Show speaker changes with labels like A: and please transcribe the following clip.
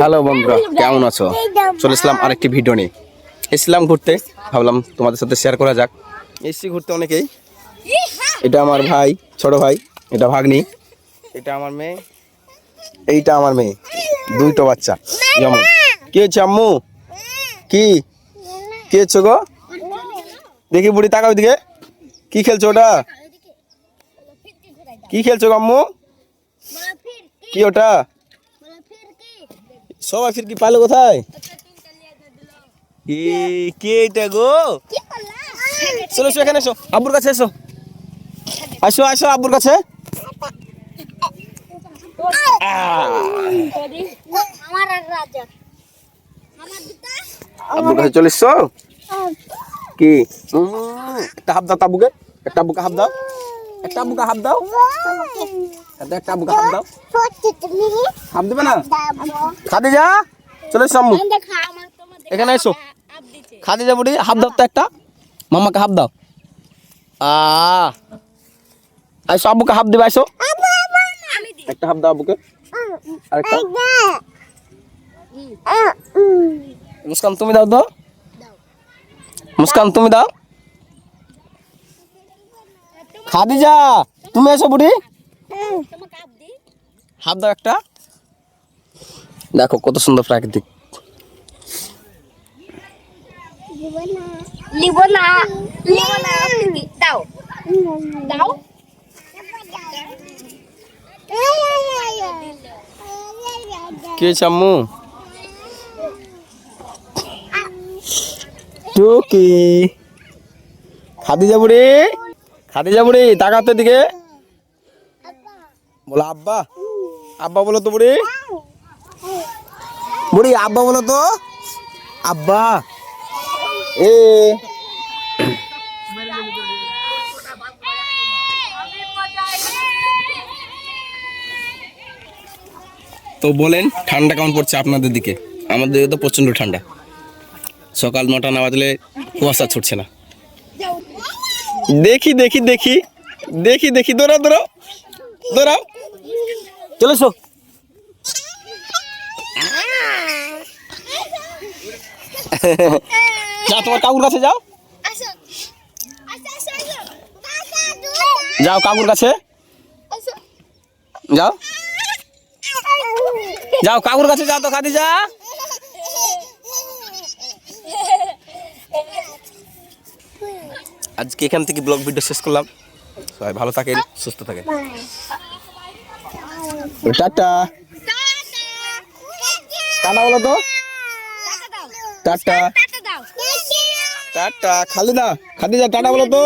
A: Hello বন্ধুরা, কেমন আছো? চলে এসলাম আরেকটি ভিডিও নিয়ে। এসলাম ঘুরতে, ভাবলাম তোমাদের সাথে শেয়ার করা যাক। এসছি ঘুরতে অনেকেই। এটা আমার ভাই, ছোট ভাই, এটা ভাগ্নি, এটা আমার মেয়ে, এইটা আমার মেয়ে, দুইটো বাচ্চা। যেমন কি হচ্ছে আম্মু? কি? কি হচ্ছে গো? দেখি বুড়ি, তাকাও দিকে কি খেলছো ওটা? কি খেলছো গো আম্মু? কি ওটা? সবাই ফির কি পালো কোথায়? এ কে এটা গো? চলো এসো এখানে এসো। আব্বুর কাছে এসো। আসো আসো আব্বুর কাছে।
B: আমার আর রাজা আমার দুটা
A: আব্বুর কাছে চলে এসছো? কি? উম, একটা হাফ দাও তাবুকে একটা আব্বুকে হাফ দাও। একটা আব্বুকে হাফ দাও একটা একটা আব্বুকে হাফ দাও
B: তুমি
A: হাফ দেবে না
B: দাবো
A: খাদি যা চলে এসো আম্মু
B: দেখা আমার তোমার
A: এখানে এসো
B: আপ দিতে
A: খাদি যা বুড়ি হাফ দাও তো একটা মামাকে হাফ দাও আ আইসো আব্বুকে হাফ দেবে আইসো
B: আমি দিই
A: একটা হাফ দাও আব্বুকে আরেকটা মুস্কান তুমি দাও তো মুস্কান তুমি দাও খাদিজা তুমি এসো বুড়ি। হাফ দাও একটা। দেখো কত সুন্দর প্রাকৃতিক। কি? টুকি। খাদিজা বুড়ি। খাদিজা বুড়ি, তাকাতে দিকে বলো, আব্বা আব্বা বলো তো বুড়ি। বুড়ি, আব্বা বলো তো। আব্বা। এ। তো বলেন, ঠান্ডা কেমন পড়ছে আপনাদের দিকে? আমাদের দিকে তো প্রচণ্ড ঠান্ডা। সকাল নটা না বাজলে কুয়াশা ছুটছে না। দেখি দেখি দেখি। দেখি দেখি, দৌড়াও দৌড়াও। দৌড়াও। চলে এসো। যা তোমার কাকুর কাছে যাও। যাও কাকুর কাছে। যাও। যাও কাকুর কাছে যাও তো খাদি যা আজকে এখান থেকে ব্লগ ভিডিও শেষ করলাম। সবাই ভালো থাকেন সুস্থ থাকেন। টাটা। টাটা বলো তো? টাটা।
B: টাটা দাও।
A: টাটা। খালি না খালি যা টাটা বলো তো?